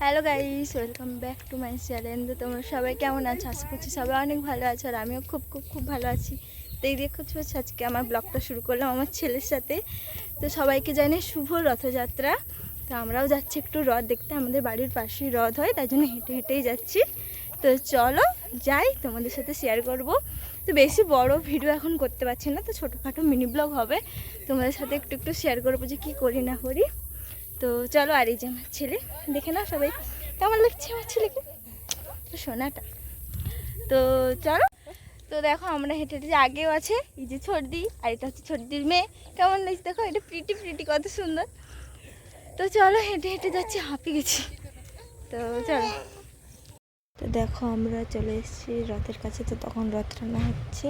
Hello guys welcome back to my channel তো তোমরা সবাই কেমন আছো? আশা করছি সবাই অনেক ভালো আছো আর আমিও খুব খুব খুব ভালো আছি। তো এই দেখো আজকে আমার ব্লগটা শুরু করলাম আমার ছেলের সাথে। তো সবাইকে জানি শুভ রথযাত্রা। তো আমরাও যাচ্ছি একটু রথ দেখতে। আমাদের বাড়ির পাশেই রথ হয়, তাই জন্য হেঁটে, হেঁটেই যাচ্ছি। তো চলো যাই, তোমাদের সাথে শেয়ার করব। তো বেশি বড় ভিডিও এখন করতে পারছি না, তো ছোটোখাটো মিনি ব্লগ হবে। তোমাদের সাথে একটু একটু শেয়ার করব যে কী করি না করি। তো চলো আর এই যে আমার ছেলে, দেখে না সবাই। কেমন লাগছে আমার ছেলেকে? সোনাটা। তো চলো, তো দেখো আমরা হেঁটে হেঁটে আগেও আছে, এই যে ছর্দি, আর এটা হচ্ছে ছর্দির মেয়ে। কেমন লাগছে দেখো, এটা প্রিটি প্রিটি কত সুন্দর। তো চলো হেঁটে হেঁটে যাচ্ছি হাঁপি গেছি। তো চলো। তো দেখো আমরা চলে এসেছি রথের কাছে, তো তখন রথ টানা হচ্ছে।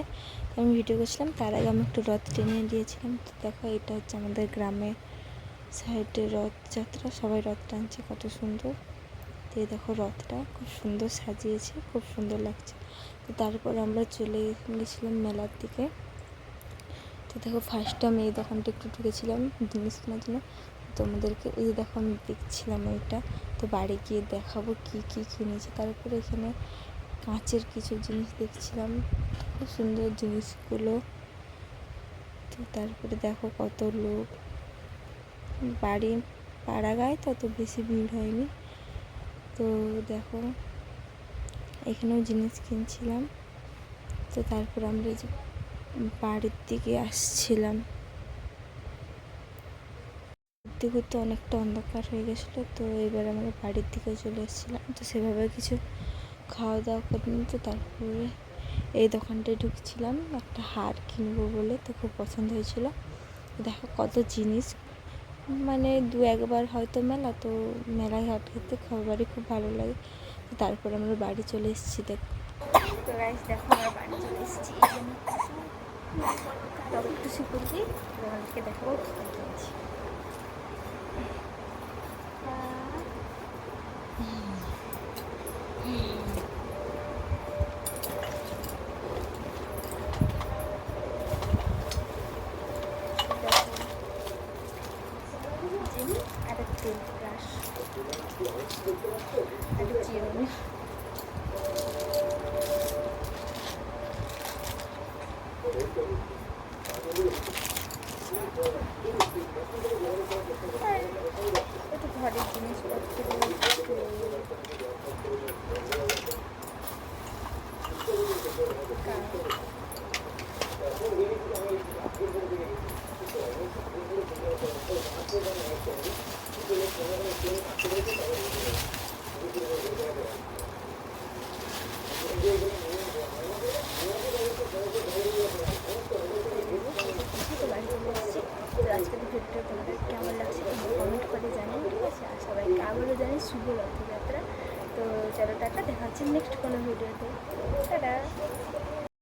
আমি ভিডিও করছিলাম, তার আগে আমি একটু রথ টেনে দিয়েছিলাম। তো দেখো এটা হচ্ছে আমাদের গ্রামে সাইডে রথযাত্রা, সবাই রথ টানছে, কত সুন্দর। তো দেখো রথটা খুব সুন্দর সাজিয়েছে, খুব সুন্দর লাগছে। তো তারপর আমরা চলে গেছিলাম মেলার দিকে। তো দেখো ফার্স্টে আমি এই দোকানটা একটু ঢুকেছিলাম জিনিস কেনার জন্য। তোমাদেরকে এই দেখো আমি দেখছিলাম এটা তো বাড়ি গিয়ে দেখাবো কি কি কিনেছি। তারপরে এখানে কাঁচের কিছু জিনিস দেখছিলাম। খুব সুন্দর জিনিসগুলো। তো তারপরে দেখো কত লোক। বাড়ি পাড়া গায়ে তত বেশি ভিড় হয়নি। তো দেখো, এখানেও জিনিস কিনছিলাম। তো তারপর আমরা যে বাড়ির দিকে আসছিলাম। ঘুরতে ঘুরতে অনেকটা অন্ধকার হয়ে গেছিল, তো এবার আমরা বাড়ির দিকে চলে এসেছিলাম। তো সেভাবে কিছু খাওয়া দাওয়া করিনি, তো তারপরে এই দোকানটায় ঢুকছিলাম। একটা হার কিনবো বলে তো খুব পছন্দ হয়েছিল। দেখো কত জিনিস মানে দু একবার হয়তো মেলা, তো মেলায় হাট খেতে খাবারই খুব ভালো লাগে। তারপর আমরা বাড়ি চলে এসেছি, দেখ। তো দেখো, আমরা বাড়ি চলে এসেছি। তবে একটু শিখুন দেখাবো কী কিনেছি জিম আর তেল ব্রাশ আর চিরুনি আর একটু ঘরের জিনিসপত্র তো বাড়ি এসেছি ভিডিওটা কেমন লাগছে কমেন্ট করে জানিও ঠিক আছে আর সবাইকে আবারও জানি শুভ রথযাত্রা তো চলো টাটা, দেখা হচ্ছে নেক্সট কোনো ভিডিওতে টাটা।